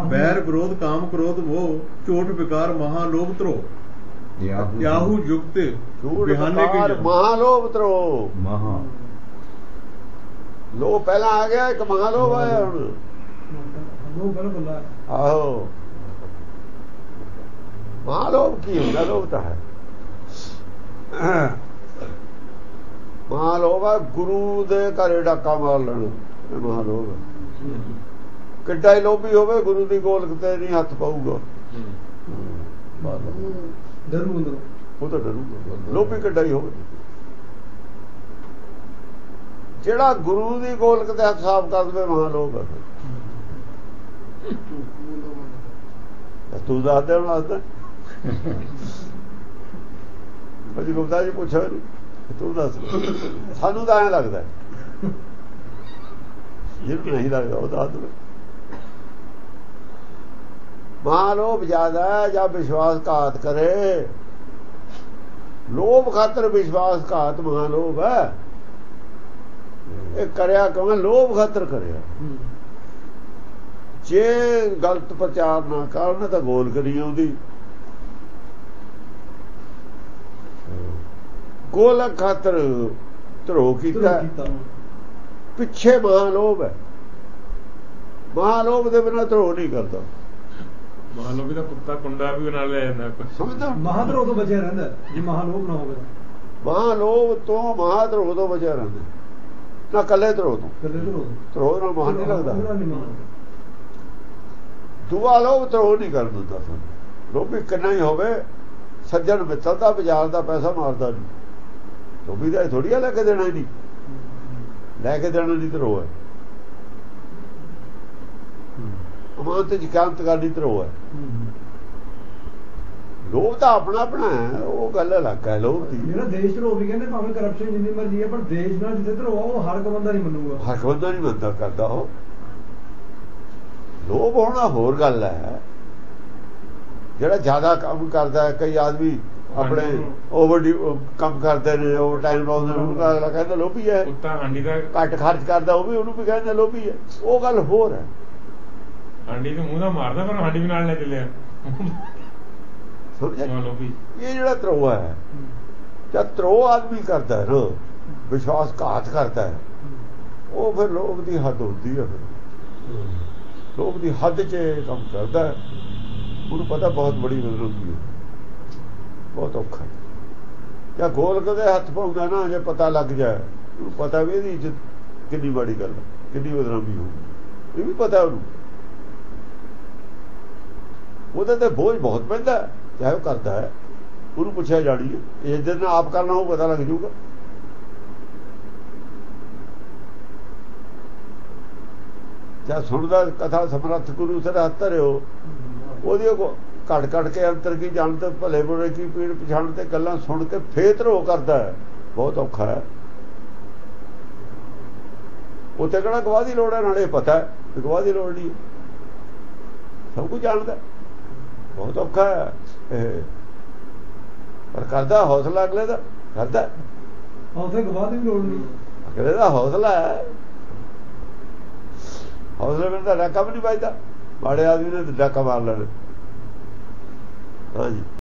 ਬੈਰ ਵਿਰੋਧ ਕਾਮ ਕ੍ਰੋਧ ਮੋਹ ਝੂਠ ਵਿਕਾਰ ਮਹਾ ਲੋਭ ਤਰੋ ਯਾਹੂ ਯੁਕਤ ਝੂਠ ਬਿਹਾਨੇ ਕੀ ਬਕਾਰ ਜਨ। ਮਹਾਲੋਭ ਤਰੋ ਮਹਾ। ਲੋਭ ਪਹਿਲਾਂ ਆ ਗਿਆ ਇੱਕ ਮਹਾਲੋਭ ਆਇਆ ਹੁਣ। ਲੋਕ ਗੱਲ ਬੱਲਾ। ਆਹੋ। ਮਹਾਲੋਭ ਕੀ ਹੁੰਦਾ? ਲੋਭ ਤਾਂ ਹੈ। ਮਹਾਲੋਭ ਆ ਗੁਰੂ ਦੇ ਘਰੇ ਡਾਕਾ ਮਾਰ ਲੈਣਾ ਇਹ ਮਹਾਲੋਭ ਹੈ। ਕਿੱਡਾ ਹੀ ਲੋਭੀ ਹੋਵੇ ਗੁਰੂ ਦੀ ਗੋਲਕ ਤੇ ਨਹੀਂ ਹੱਥ ਪਾਊਗਾ। ਡਰੂ ਅੰਦਰੋਂ ਉਹ ਤਾਂ ਡਰੂਗਾ। ਲੋਭੀ ਕਿੱਡਾ ਹੀ ਹੋਵੇ। ਜਿਹੜਾ ਗੁਰੂ ਦੀ ਗੋਲਕ ਤੇ ਹੱਥ ਸਾਫ਼ ਕਰ ਦੇਵੇ ਮਹਾਲੋਭ ਹੈ ਤੂੰ ਦੱਸ ਦੇ ਹੁਣ ਦੱਸ ਅਜੀ ਗੁਪਤਾ ਜੀ ਪੁੱਛਿਆ ਤੂੰ ਦੱਸ ਸਾਨੂੰ ਤਾਂ ਐਂ ਲੱਗਦਾ। ਜਿਹਨੂੰ ਨਹੀਂ ਲੱਗਦਾ ਉਹ ਦੱਸ ਦੇ ਮਹਾਲੋਭ ਜ਼ਿਆਦਾ ਹੈ ਜਾਂ ਵਿਸ਼ਵਾਸਘਾਤ ਕਰੇ। ਲੋਭ ਖਾਤਰ ਵਿਸ਼ਵਾਸਘਾਤ ਮਹਾਲੋਭ ਹੈ। ਇਹ ਕਰਿਆ ਕਿਉਂ ਲੋਭ ਖਾਤਰ ਕਰਿਆ। ਜੇ ਗਲਤ ਪ੍ਰਚਾਰ ਨਾ ਕਰਨ ਤਾਂ ਗੋਲ ਕਰੀ ਆਉਂਦੀ। ਗੋਲ ਖਾਤਰ ਧਰੋ ਕੀਤਾ ਪਿੱਛੇ ਮਹਾਲੋਭ ਹੈ। ਮਹਾਲੋਭ ਦੇ ਬਿਨਾਂ ਧਰੋ ਨਹੀਂ ਕਰਦਾ। ਵੀ ਤਾਂ ਕੁੱਤਾ ਕੁੰਡਾ ਵੀ ਨਾਲ ਲੈ ਜਾਂਦਾ ਕੋਈ। ਸਮਝਦਾ? ਮਹਾਦਰੋ ਤੋਂ ਬਚਿਆ ਰਹਿੰਦਾ ਜੇ ਮਹਾਲੋਭ ਨਾ ਹੋਵੇ ਮਹਾਲੋਭ ਤੋਂ ਮਹਾਧਰੋ ਤੋਂ ਬਚਿਆ ਰਹਿੰਦਾ ਨਾ ਕੱਲੇ ਧਰੋ ਤੋਂ। ਕੱਲੇ ਧਰੋ ਧਰੋ ਨਾਲ ਮਹਾਨ ਨਹੀਂ ਲੱਗਦਾ। ਦੁਆ ਲੋਭ ਧਰੋ ਨਹੀਂ ਕਰ ਦਿੰਦਾ ਸਾਨੂੰ। ਲੋਭੀ ਕਿੰਨਾ ਹੀ ਹੋਵੇ ਸੱਜਣ ਮਿੱਤਰ ਦਾ ਬਾਜ਼ਾਰ ਦਾ ਪੈਸਾ ਮਾਰਦਾ ਨਹੀਂ। ਲੋਭੀ ਦਾ ਥੋੜੀ ਆ ਲੈ ਕੇ ਦੇਣਾ ਨਹੀਂ। ਲੈ ਕੇ ਦੇਣਾ ਨਹੀਂ ਧਰੋ ਹੈ। ਅਮਾਨਤ ਚ ਕਾਂਤ ਕਰਨੀ ਧਰੋ ਹੈ। ਲੋਭ ਤਾਂ ਆਪਣਾ ਆਪਣਾ ਹੈ ਉਹ ਗੱਲ ਅਲੱਗ ਹੈ ਲੋਭ ਦੀ। ਜਿਹੜਾ ਦੇਸ਼ ਧਰੋ ਵੀ ਕਹਿੰਦੇ ਭਾਵੇਂ ਕਰਪਸ਼ਨ ਜਿੰਨੀ ਮਰਜ਼ੀ ਹੈ ਪਰ ਦੇਸ਼ ਨਾਲ ਜਿੱਥੇ ਧਰੋ ਉਹ ਹਰ ਇੱਕ ਬੰਦਾ ਨਹੀਂ ਮੰਨੂਗਾ। ਹਰ ਬੰਦਾ ਨਹੀਂ ਬੰਦਾ ਕਰਦਾ ਉਹ। ਲੋਭ ਹੋਣਾ ਹੋਰ ਗੱਲ ਹੈ। ਜਿਹੜਾ ਜ਼ਿਆਦਾ ਕੰਮ ਕਰਦਾ ਹੈ ਕਈ ਆਦਮੀ ਆਪਣੇ ਓਵਰ ਕੰਮ ਕਰਦੇ ਨੇ ਓਵਰ ਟਾਈਮ ਲਾਉਂਦੇ ਨੇ ਉਹਨੂੰ ਅਗਲਾ ਕਹਿੰਦਾ ਲੋਭੀ ਹੈ। ਕੁੱਤਾ ਹਾਂਡੀ ਦਾ ਘੱਟ ਖਰਚ ਕਰਦਾ ਉਹ ਵੀ ਉਹਨੂੰ ਵੀ ਕਹਿੰਦੇ ਲੋਭੀ ਹੈ। ਉਹ ਗੱਲ ਹੋਰ ਹੈ। ਹਾਂਡੀ ਦੇ ਮੂੰਹ ਦਾ ਮਾਰਦਾ ਪਰ ਹਾਂਡੀ ਵੀ ਨਾਲ ਲੈ ਚੱਲਿਆ। ਇਹ ਜਿਹੜਾ ਤਰੋਆ ਹੈ ਜਦ ਤਰੋ ਆਦਮੀ ਕਰਦਾ ਹੈ ਨਾ ਵਿਸ਼ਵਾਸ ਘਾਤ ਕਰਦਾ ਹੈ ਉਹ ਫਿਰ ਲੋਭ ਦੀ ਹੱਦ ਹੁੰਦੀ ਹੈ ਫਿਰ। ਲੋਭ ਦੀ ਹੱਦ 'ਚ ਕੰਮ ਕਰਦਾ ਹੈ। ਉਹਨੂੰ ਪਤਾ ਬਹੁਤ ਬੜੀ ਹੁੰਦੀ ਹੈ। ਬਹੁਤ ਔਖਾ। ਜਾਂ ਗੋਲ ਕਦੇ ਹੱਥ ਪਾਉਂਦਾ ਨਾ ਜੇ ਪਤਾ ਲੱਗ ਜਾਏ ਉਹਨੂੰ ਪਤਾ ਵੀ ਇਹਦੀ ਇੱਜ਼ਤ ਕਿੰਨੀ ਬੜੀ ਗੱਲ ਹੈ ਕਿੰਨੀ ਬਦਨਾਮੀ ਹੋਊਗੀ। ਇਹ ਵੀ ਪਤਾ ਉਹਨੂੰ। ਉਹਦੇ ਤੇ ਬੋਝ ਬਹੁਤ ਪੈਂਦਾ ਚਾਹੇ ਉਹ ਕਰਦਾ ਹੈ। ਉਹਨੂੰ ਪੁੱਛਿਆ ਜਾਣੀ ਹੈ ਇਹ ਦਿਨ ਆਪ ਕਰਨਾ ਉਹ ਪਤਾ ਲੱਗ ਜਾਊਗਾ। ਜਾਂ ਸੁਣਦਾ ਕਥਾ ਸਮਰੱਥ ਗੁਰੂ ਸਿਰ ਹੱਥ ਧਰਿਓ, ਉਹਦੀ ਉਹ ਘੜ ਘੜ ਕੇ ਅੰਤਰ ਕੀ ਜਾਣ ਤੇ ਭਲੇ ਬੁਰੇ ਕੀ ਪੀੜ ਪਛਾਣ ਤੇ ਗੱਲਾਂ ਸੁਣ ਕੇ ਫੇਰ ਧਰੋ ਕਰਦਾ ਬਹੁਤ ਔਖਾ ਹੈ। ਉੱਥੇ ਕਿਹੜਾ ਗਵਾਹ ਦੀ ਲੋੜ ਹੈ? ਨਾਲੇ ਪਤਾ ਹੈ ਗਵਾਹ ਦੀ ਲੋੜ ਨਹੀਂ ਹੈ। ਸਭ ਕੁਝ ਜਾਣਦਾ ਬਹੁਤ ਔਖਾ ਹੈ। ਪਰ ਕਰਦਾ ਹੌਸਲਾ ਅਗਲੇ ਦਾ ਕਰਦਾ। ਉੱਥੇ ਗਵਾਹ ਦੀ ਲੋੜ ਨਹੀਂ। ਅਗਲੇ ਦਾ ਹੌਸਲਾ ਹੈ। ਹੌਸਲੇ ਬਿਨਾਂ ਤਾਂ ਡਾਕਾ ਵੀ ਨਹੀਂ ਵੱਜਦਾ। ਮਾੜੇ ਆਦਮੀ ਨੇ ਡਾਕਾ ਮਾਰ ਲੈਣਾ। ਹਾਂਜੀ।